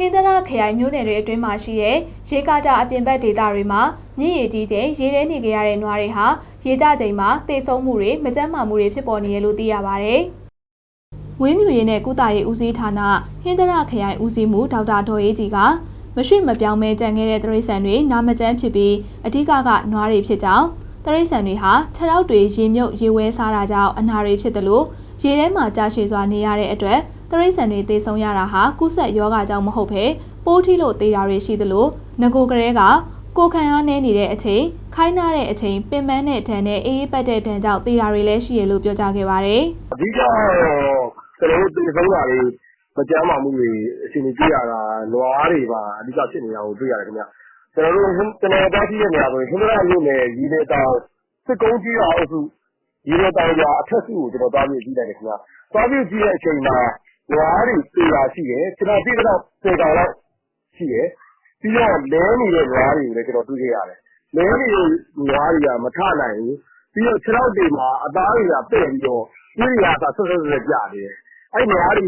ဟင်းသရခရိုင်မြို့နယ်တွေအတွင်းမှာရှိတဲ့ရေကာတာအပြင်ဘက်ဒေသတွေမှာမြင့်ရည်ကြီးချိန်ရေထဲနေကြရတဲ့နွားတွေဟာရေကြချိန်မှာသေဆုံးမှုတွေမကြမ်းမာမှုတွေဖြစ်ပေါ်နေရလို့သိရပါဗျ။ဝင်းမြူရင်းနဲ့ကုသရေးဦးစီးဌာနဟင်းသရခရိုင်ဦးစီးမှုဒေါက်တာဒေါ်အေးကြီးကမရွှေ့မပြောင်းမဲကြံခဲ့တဲ့တရိษံတွေနာမကျန်းဖြစ်ပြီးအဓိကကနွားတွေဖြစ်ကြောင်းတရိษံတွေဟာခြေထောက်တွေရေမြုပ်ရေဝဲစားတာကြောင့်အနာတွေဖြစ်တယ်လို့ရေထဲမှာကြာရှည်စွာနေရတဲ့အတွက် တရိษံတွေသေဆုံးရတာဟာကုဆက်ယောဂကြောင့်မဟုတ်ဘဲပိုးထီလို့သေတာတွေရှိသလိုငကိုကလေးကကိုခံအားနည်းနေတဲ့အချိန်ခိုင်းနာတဲ့အချိန်ပင်ပန်းတဲ့ဒဏ်နဲ့အေးအေးပတ်တဲ့ဒဏ်ကြောင့်သေတာတွေလည်းရှိရလို့ပြောကြားခဲ့ပါတယ်။အဓိကတော့ကျွန်တော်တို့တည်ဆုံးတာတွေမကြမ်းမာမှုတွေအချိန်ကြီးတွေ့ရတာနွားတွေပါအဓိကဖြစ်နေတာကိုတွေ့ရတယ်ခင်ဗျကျွန်တော်တို့ကျွန်တော်တားကြည့်တဲ့နေရာဆိုရင်ဟင်္ဒရာမြို့နယ်ရီနေတောင်စစ်ကုန်းကြီးအောင်စုရီနေတောင်ရွာအထက်စုကိုကျွန်တော်တားပြီးကြည့်လိုက်တယ်ခင်ဗျတားပြီးကြည့်တဲ့အချိန်မှာ နွားတွေတေးတာရှိတယ် ကျွန်တော်သိတော့စေကောင်လောက်ရှိတယ် ပြီးတော့ လဲနေတဲ့နွားတွေကိုလည်း ကျွန်တော်တွေ့ခဲ့ရတယ် လဲနေတဲ့နွားတွေက မထနိုင်ဘူး ပြီးတော့ ခြေထောက်တွေမှာ အသားတွေက ပဲ့ပြီးတော့တွေးရတာဆွဆွဆွကြနေတယ် အဲ့နွားတွေ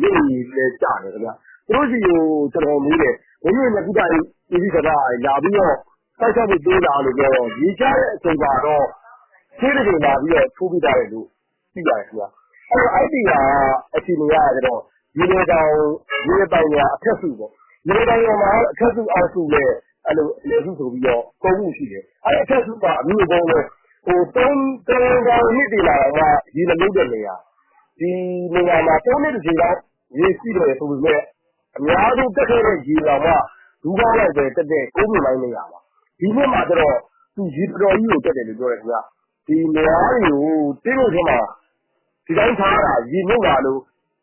မြင့်ကြီးလည်းကြတယ်ခင်ဗျ သူတို့စီကို ကျွန်တော်မေးတယ်ဝင်းမြင့်နဲ့ကုသရေးပြည်စည်းကလာပြီးတော့စိုက်ချက်မှုပေးတာလို့ပြောတော့ ရေချတဲ့အချိန်ပါတော့သေးတဲ့ချိန်လာပြီးတော့ ထိုးပြတာလေလို့ သိပါတယ်ခင်ဗျ အဲ့တော့အဲ့ဒီကအချိန်ကြီးရတော့ဒီလေတောင်ဒီလေတောင်က အထက်စုပေါ့ဒီလေတောင်မှာ အထက်စု အောက်စုနဲ့အဲ့လိုလေစုဆိုပြီးတော့သုံးခုရှိတယ် အဲ့အထက်စုက အမျိုးပုံလို့ဟိုသုံးသုံးကောင်နှစ်တည်လာတော့ဒီလိုလုပ်တဲ့နေရာ ဒီနေရာမှာသုံးနှစ်တစ်ချိန်တော့ရေရှိတယ်ဆိုပေမဲ့အများဆုံးတက်ခဲ့တဲ့ရေလောင်ကဒူးကောင်းလိုက်ပဲတက်တဲ့ကိုးမြလိုက်နေရပါဒီနှစ်မှာကျတော့ သူရေတော်ကြီးကို တက်တယ်လို့ ပြောတယ်ခင်ဗျဒီနေရာတွေကို တင်းလို့ထင်မှာ ဒီတိုင်းထားတာရေမြုပ်လာလို့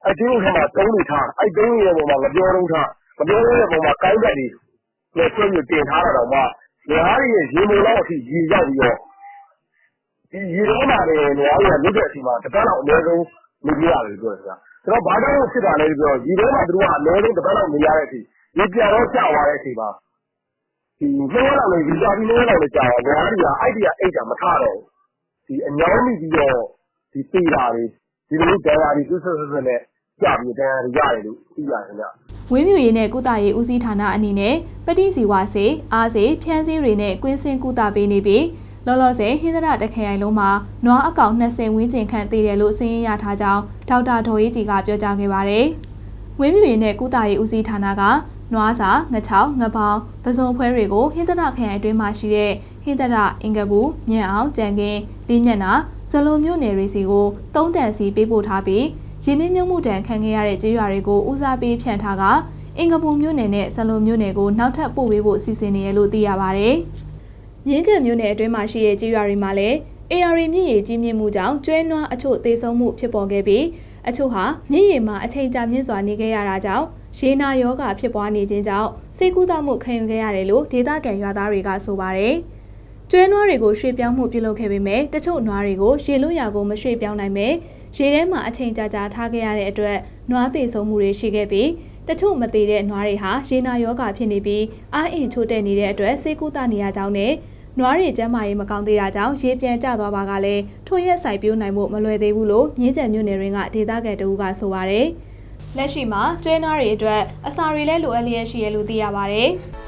အတင်းလို့ထင်မှာတုံးနေထားအဲ့တုံးရဲ့ပုံမှာမပြောတော့ထားမပြောတဲ့ပုံမှာကိုင်းတက်တွေနဲ့ဆွဲပြီးတင်ထားတာတော့မှနေရာတွေရဲ့ရေမုံလောက်အထိရေရောက်ပြီးတော့ဒီရေထဲမှာလည်းနေရာတွေကလွတ်တဲ့အချိန်မှာတစ်ပတ်လောက်အနည်းဆုံးနေပြရတယ်ပြောတယ်ခင်ဗျကျွန်တော်ဘာကြောင့်ဖြစ်တာလဲဆိုတော့ရေထဲမှာသူတို့ကအနည်းဆုံးတစ်ပတ်လောက်နေရတဲ့အချိန်ရေပြန်တော့ကျသွားတဲ့အချိန်မှာဒီနှိုးလောက်လေဒီကြာပြီးနှိုးလောက်လေကြာတော့နေရာတွေကအဲ့ဒီကအိတ်တာမထတော့ဘူးဒီအညောင်းမိပြီးတော့ ဒီပေတာတွေ ဒီလိုဒဏ်ရာတွေဆွဆွဆွဆွနဲ့ကြပြီးဒဏ်ရာတွေ ရတယ်လို့ သိရတယ်ခင်ဗျဝင်းမြူရည်နဲ့ ကုသရေးဦးစီးဌာနအနေနဲ့ ပဋိစီဝါစေအားစေဖြန်းစည်းတွေနဲ့ ကွင်းစင်ကုသပေးနေပြီး လောလောဆယ် ဟင်းသရတခရိုင်လုံးမှာ နွားအကောင်20ဝန်းကျင်ခန့်သေးတယ်လို့စည်ရင်ရထားကြောင်း ဒေါက်တာဒေါ်ရေးကြီးကပြောကြားခဲ့ပါတယ်။ဝင်းမြူရည်နဲ့ ကုသရေးဦးစီးဌာနက နွားစာငချောင်းငပောင်းပစုံဖွဲတွေကို ဟင်းသရခရိုင်အတွင်းမှာရှိတဲ့ ဟင်းသရအင်္ဂပူ မြန်အောင် ကြံကင်း လေးမျက်နာ ဇလုံမြို့နယ်တွေစီကိုသုံးတန်စီပေးပို့ထားပြီးရင်းနှီးမြုံမှုတန်ခံခဲ့ရတဲ့ကြေးရွာတွေကိုဦးစားပေးဖြန့်ထားကအင်္ဂပူမြို့နယ်နဲ့ဆလုံမြို့နယ်ကိုနောက်ထပ်ပို့ပေးဖို့စီစဉ်နေရလို့သိရပါဗျ။မြင်းကျန်မြို့နယ်အတွင်းမှာရှိတဲ့ကြေးရွာတွေမှာလည်း AR မြင့်ရည်ကြီးမြင့်မှုကြောင့်ကျွဲနွားအချို့သေဆုံးမှုဖြစ်ပေါ်ခဲ့ပြီးအချို့ဟာမြင့်ရည်မှာအချိန်ကြာမြင့်စွာနေခဲ့ရတာကြောင့်ရေနာယောဂဖြစ်ပွားနေခြင်းကြောင့်စိတ်ကူးတမှုခံယူခဲ့ရတယ်လို့ဒေသခံရွာသားတွေကဆိုပါတယ်။ ကျွဲနွားတွေကိုရွှေ့ပြောင်းမှုပြုလုပ်ခဲ့ပေမဲ့တချို့နွားတွေကိုရေလွတ်ရာကိုမရွှေ့ပြောင်းနိုင်ပဲရေထဲမှာအချိန်ကြာကြာထားခဲ့ရတဲ့အတွက်နွားသေဆုံးမှုတွေရှိခဲ့ပြီးတချို့မသေးတဲ့နွားတွေဟာရေနာယောဂဖြစ်နေပြီးအာအင်ချို့တဲ့နေတဲ့အတွက်စိတ်ကူးတနေရကြောင်းနဲ့နွားတွေကျန်းမာရေးမကောင်းသေးတာကြောင့်ရေပြန်ကျသွားပါကလည်းထိုရက်ဆိုင်ပြိုးနိုင်မှုမလွယ်သေးဘူးလို့မြင်းကြံမြို့နယ်ရင်းကဒေသခံတအူးကဆိုပါတယ်။လက်ရှိမှာကျွဲနွားတွေအတွက်အစာတွေလည်းလိုအပ်လျက်ရှိရလို့သိရပါတယ်။